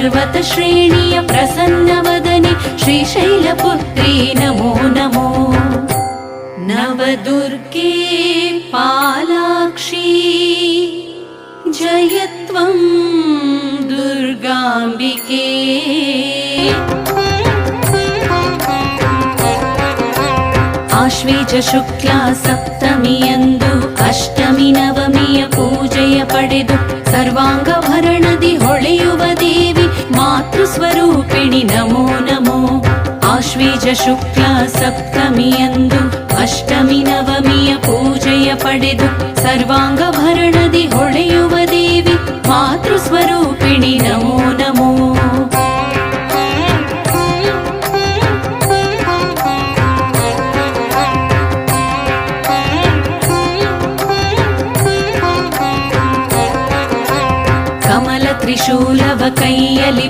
ಪರ್ವತ ಶ್ರೇಣಿಯ ಪ್ರಸನ್ನ ವದನೆ ಶ್ರೀಶೈಲ ಪುತ್ರಿ ನಮೋ ನಮೋ. ನವದುರ್ಗೆ ಪಾಲಾಕ್ಷಿ ಜಯತ್ವಂ ದುರ್ಗಾಂಬಿಕೆ. ಆಶ್ವೀಜ ಶುಕ್ಲ ಸಪ್ತಮಿಯಂದು ಅಷ್ಟಮಿ ನವಮಿಯ ಪೂಜೆಯ ಪಡೆದು ಸರ್ವಾಂಗ ಭರಣದಿ ಹೊಳೆಯು ಮಾತೃ ಸ್ವರೂಪಿಣಿ ನಮೋ ನಮೋ ಆಶ್ವೇಜ ಶುಕ್ಲ ಸಪ್ತಮಿಯಂದು ಅಷ್ಟಮಿ ನವಮಿಯ ಪೂಜೆಯ ಪಡೆದು ಸರ್ವಾಂಗಭರಣದಿ ಹೊಳೆಯುವ ದೇವಿ ಮಾತೃ ಸ್ವರೂಪಿಣಿ ನಮೋ ನಮೋ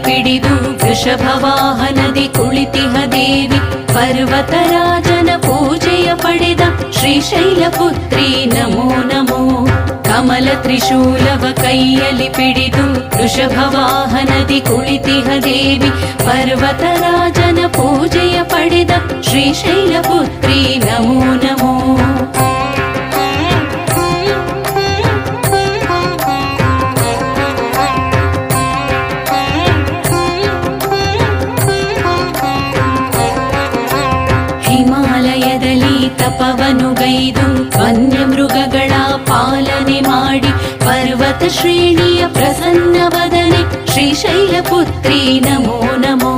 ಪಿಡಿದು ವೃಷಭವಾಹನದಿ ಕುಳಿತಿಹ ದೇವಿ. ಪರ್ವತರಾಜನ ಪೂಜೆಯ ಪಡೆದ ಶ್ರೀಶೈಲ ಪುತ್ರಿ ನಮೋ ನಮೋ. ಕಮಲ ತ್ರಿಶೂಲವ ಕೈಯಲ್ಲಿ ಪಿಡಿದು ವೃಷಭವಾಹನದಿ ಕುಳಿತಿಹ ದೇವಿ. ಪರ್ವತರಾಜನ ಪೂಜೆಯ ಪಡೆದ ಶ್ರೀಶೈಲ ಪುತ್ರಿ ನಮೋ ನಮೋ. ಹಿಮಾಲಯದಲ್ಲಿ ತಪವನು ಗೈದು ವನ್ಯಮೃಗಗಳ ಪಾಲನೆ ಮಾಡಿ ಪರ್ವತ ಶ್ರೇಣಿಯ ಪ್ರಸನ್ನ ವದನೆ ಶ್ರೀಶೈಲ ಪುತ್ರಿ ನಮೋ ನಮೋ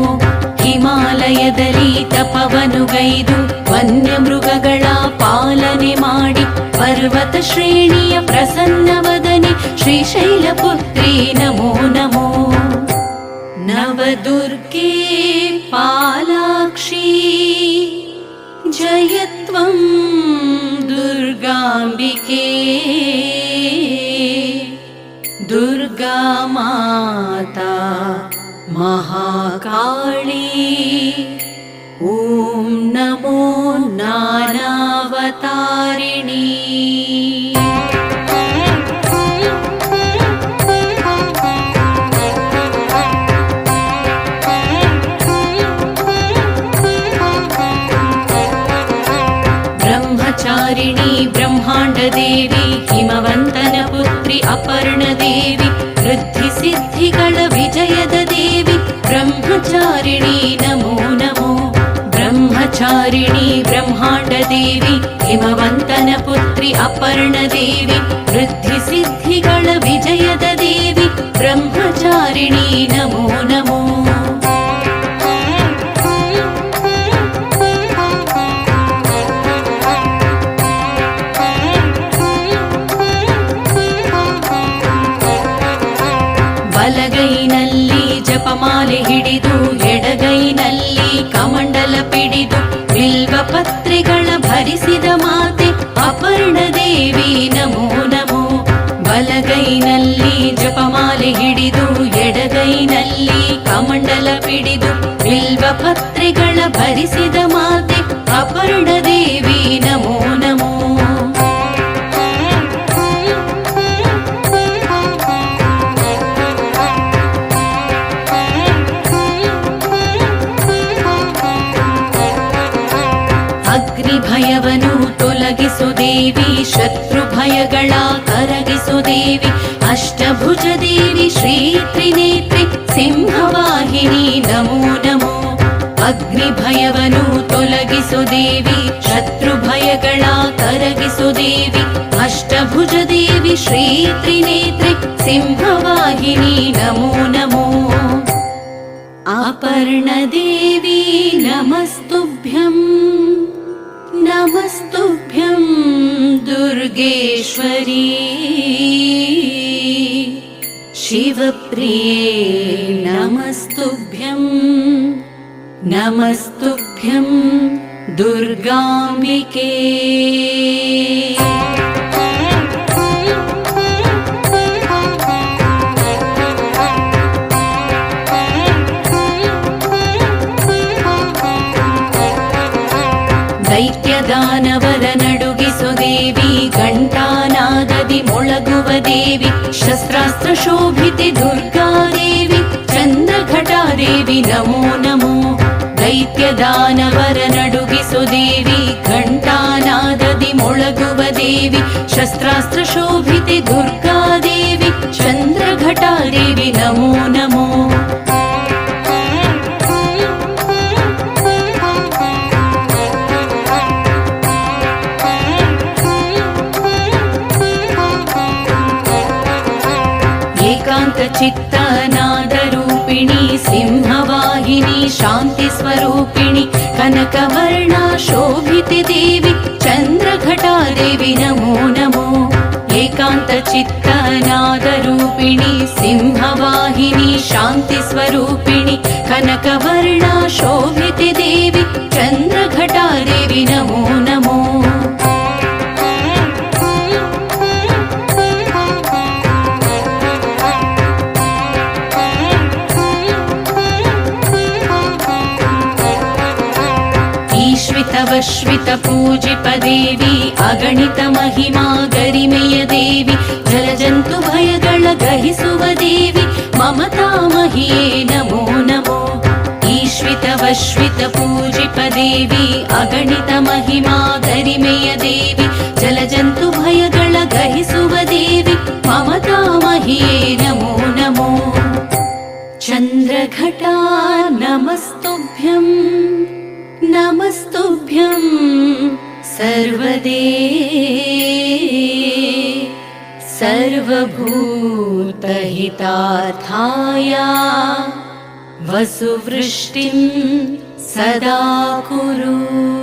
ಹಿಮಾಲಯದಲ್ಲಿ ತಪವನು ಗೈದು ವನ್ಯಮೃಗಗಳ ಪಾಲನೆ ಮಾಡಿ ಪರ್ವತ ಶ್ರೇಣಿಯ ಪ್ರಸನ್ನ ವದನೆ ಶ್ರೀಶೈಲ ಪುತ್ರಿ ನಮೋ ನಮೋ नवदुर्गे पालाक्षी जयत्वं दुर्गाम्बिके दुर्गा माता महाकाली चारिणी ब्रह्माण्डदेवी हिमवन्तनपुत्रि अपर्णदेवी वृद्धिसिद्धिगण विजयद देवी ब्रह्मचारिणी नमो नमो ब्रह्मचारिणी ब्रह्माण्डदेवी हिमवन्तनपुत्रि अपर्णदेवी वृद्धिसिद्धिगण विजयद देवी ब्रह्मचारिणी नमो नमो ಪತ್ರೆಗಳ ಭರಿಸಿದ ಮಾತೆ, ಅಪರ್ಣ ದೇವಿ, ನಮೋ ನಮೋ. ಬಲಗೈನಲ್ಲಿ ಜಪಮಾಲೆ ಹಿಡಿದು, ಎಡಗೈನಲ್ಲಿ ಕಮಂಡಲ ಪಿಡಿದು, ಬಿಲ್ವ ಪತ್ರೆಗಳ ಭರಿಸಿದ ಮಾತೆ, ಅಪರ್ಣ ದೇವಿ ಶತ್ರು ಭಯಗಳ ಕರಗಿಸು ದೇವಿ ಅಷ್ಟಭುಜ ದೇವಿ ಶ್ರೀ ತ್ರಿನೇತ್ರಿ ಸಿಂಹವಾಹಿನಿ ನಮೋ ನಮೋ ಅಗ್ನಿ ಭಯವನು ತೊಲಗಿಸು ದೇವಿ ಶತ್ರು ಭಯಗಳ ಕರಗಿಸು ದೇವಿ ಅಷ್ಟಭುಜ ದೇವಿ ಶ್ರೀ ತ್ರಿನೇತ್ರಿ ಸಿಂಹವಾಹಿನಿ ನಮೋ ನಮೋ अपर्णदेवी नमस्तुभ्यं नमस्तुभ्यं दुर्गेश्वरी शिवप्रिये नमस्तुभ्यं नमस्तुभ्यं दुर्गाम्बिके दैत्यदानवर नडु ನಡುಗಿಸು ದೇವಿ ಘಂಟಾನಾದದಿ ಮೊಳಗುವ ದೇವಿ ಶಸ್ತ್ರಾಸ್ತ್ರ ಶೋಭಿತೆ ದುರ್ಗಾದೇವಿ ಚಂದ್ರಘಟಾದೇವಿ ನಮೋ ನಮೋ ದೈತ್ಯ ದಾನವರ ನಡುಗಿಸು ದೇವಿ ಘಂಟಾನಾದದಿ ಮೊಳಗುವ ದೇವಿ ಶಸ್ತ್ರಾಸ್ತ್ರ ಶೋಭಿತೆ ದುರ್ಗಾದೇವಿ ಚಂದ್ರಘಟಾದೇವಿ ನಮೋ ನಮೋ सिंहवाहिनी शान्तिस्वरूपिणि कनकवर्णा शोभिति देवि चन्द्रघटा देवि नमो नमो एकान्तचित्तनादरूपिणि सिंहवाहिनी शान्तिस्वरूपिणि कनकवर्णा शोभिति देवि ಈಶ್ವಿತವಶ್ವಿತ ಪೂಜಿಪ ದೇವಿ ಅಗಣಿತ ಮಹಿಮಾ ಗರಿಮೆಯ ದೇವಿ ಜಲಜಂತು ಭಯಗಳ ಗ್ರಹಿಸುವ ದೇವಿ ಮಮತಾ ಮಹಿಯೇ ನಮೋ ನಮೋ ಈಶ್ವಿತವಶ್ವಿತ ಪೂಜಿಪ ದೇವಿ ಅಗಣಿತ ಮಹಿಮಾ ಗರಿಮೆಯ ದೇವಿ ಜಲಜಂತು ಭಯಗಳ ಗ್ರಹಿಸುವ सर्वदे। सर्वभूतहितार्थाय वसुवृष्टिं सदा कुरु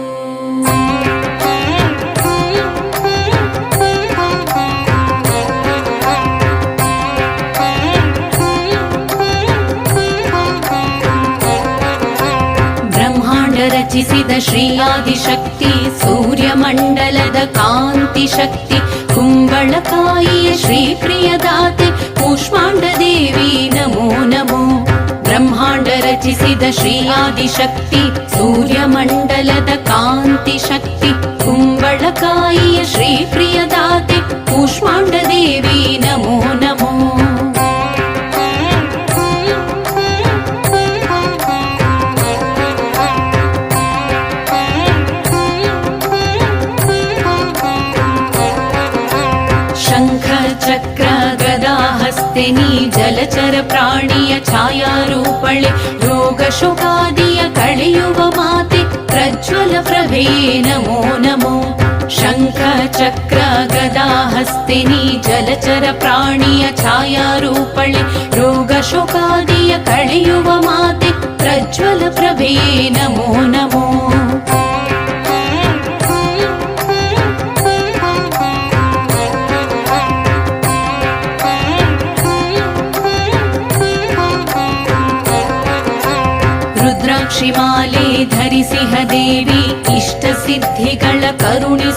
ರಚಿಸಿದ ಶ್ರೀಯಾದಿಶಕ್ತಿ, ಸೂರ್ಯಮಂಡಲದ ಕಾಂತಿ ಶಕ್ತಿ, ಕುಂಬಳಕಾಯಿಯ ಶ್ರೀಪ್ರಿಯದಾತೆ ಕೂಷ್ಮಾಂಡ ದೇವಿ, ನಮೋ ನಮೋ. ಬ್ರಹ್ಮಾಂಡ ರಚಿಸಿದ ಶ್ರೀಯಾದಿಶಕ್ತಿ, ಸೂರ್ಯಮಂಡಲದ ಕಾಂತಿ ಶಕ್ತಿ, ಕುಂಬಳಕಾಯಿಯ ಶ್ರೀಪ್ರಿಯದಾತೆ ಹಸ್ತಿನಿ ಜಲಚರ ಪ್ರಾಣಿಯ ಛಾಯಾರೂಪಳೆ ರೋಗ ಶೋಕಾದಿಯ ಕಳೆಯುವ ಮಾತೆ ಪ್ರಜ್ವಲ ಪ್ರಭೆಯೇ ನಮೋ ನಮೋ ಶಂಖ ಚಕ್ರ ಗದಾ ಹಸ್ತಿನಿ ಜಲಚರ ಪ್ರಾಣಿಯ ಛಾಯಾರೂಪಳೆ ರೋಗ ಶೋಕಾದಿಯ ಕಳೆಯುವ ಮಾತೆ ಪ್ರಜ್ವಲ ಪ್ರಭೆಯೇ ನಮೋ ನಮೋ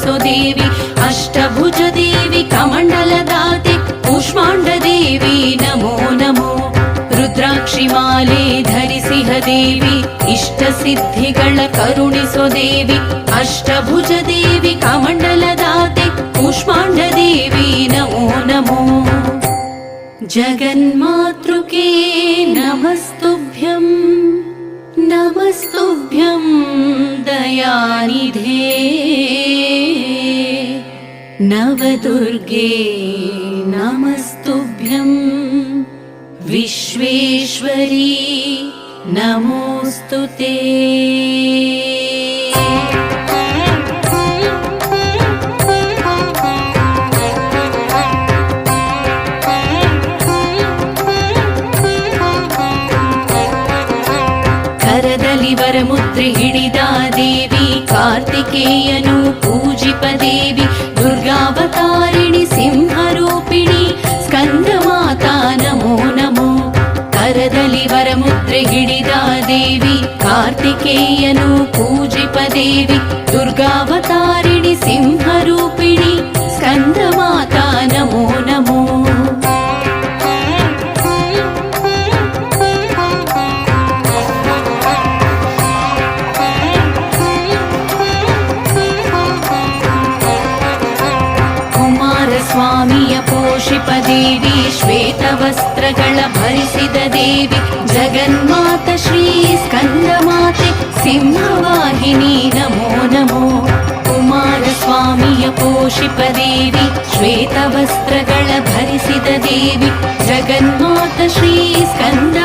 देवि अष्टभुज देवि कमण्डलदाति पुष्पाण्ड नमो नमो। रुद्राक्षि माले धिह देवि इष्टसिद्धि खरुण सो देवि अष्टभुज कमण्डलदाति पुष्पाण्ड नमो नमो। जगन्मातृके नमस्तुभ्यम् नमस्तुभ्यं दयानिधे। नवदुर्गे नमस्तुभ्यं विश्वेश्वरी नमोऽस्तु ते ಕರದಲ್ಲಿ ವರಮುದ್ರೆ ಹಿಡಿದ ದೇವಿ ಕಾರ್ತಿಕೇಯನು ಪೂಜಿಪ ದೇವಿ ವರಮುದ್ರೆ ಹಿಡಿದ ದೇವಿ ಕಾರ್ತಿಕೇಯನು ಪೂಜಿಪ ದೇವಿ ದುರ್ಗಾವತಾರಿಣಿ ಸಿಂಹರೂಪಿಣಿ ಸ್ಕಂದ ಮಾತಾ ನಮೋ ನಮೋ ಕುಮಾರಸ್ವಾಮಿಯ ವಸ್ತ್ರಗಳ ಭರಿಸಿದ ದೇವಿ ಶ್ರೀ ಸ್ಕಂದಮಾತೆ ಸಿಂಹವಾಹಿನಿ ನಮೋ ನಮೋ. ಕುಮಾರಸ್ವಾಮಿಯ ಪೋಷಿಪ ದೇವಿ ಶ್ವೇತವಸ್ತ್ರಗಳ ಭರಿಸಿದ ದೇವಿ ಜಗನ್ಮಾತ ಶ್ರೀ ಸ್ಕಂದಮಾತೆ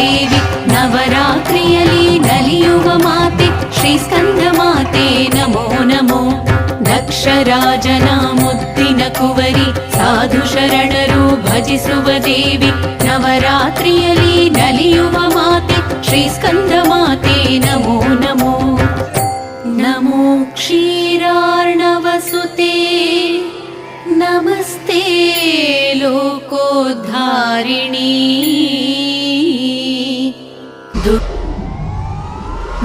ದೇವಿ ನವರಾತ್ರಿಯಲ್ಲಿ ನಲಿಯುವ ಮಾತೆ, ಶ್ರೀ ಸ್ಕಂದ ಮಾತೆ ನಮೋ ನಮೋ. ದಕ್ಷರಾಜನ ಮುತ್ತಿನ ಕುವರಿ, ಸಾಧು ಶರಣರು ಭಜಿಸುವ ದೇವಿ, ನವರಾತ್ರಿಯಲ್ಲಿ ನಲಿಯುವ ಮಾತೆ, ಶ್ರೀ ಸ್ಕಂದ ಮಾತೆ ನಮೋ ನಮೋ. ನಮೋ ಕ್ಷೀರಾರ್ಣವಸುತೆ, ನಮಸ್ತೆ ಲೋಕೋದ್ಧಾರಿಣಿ.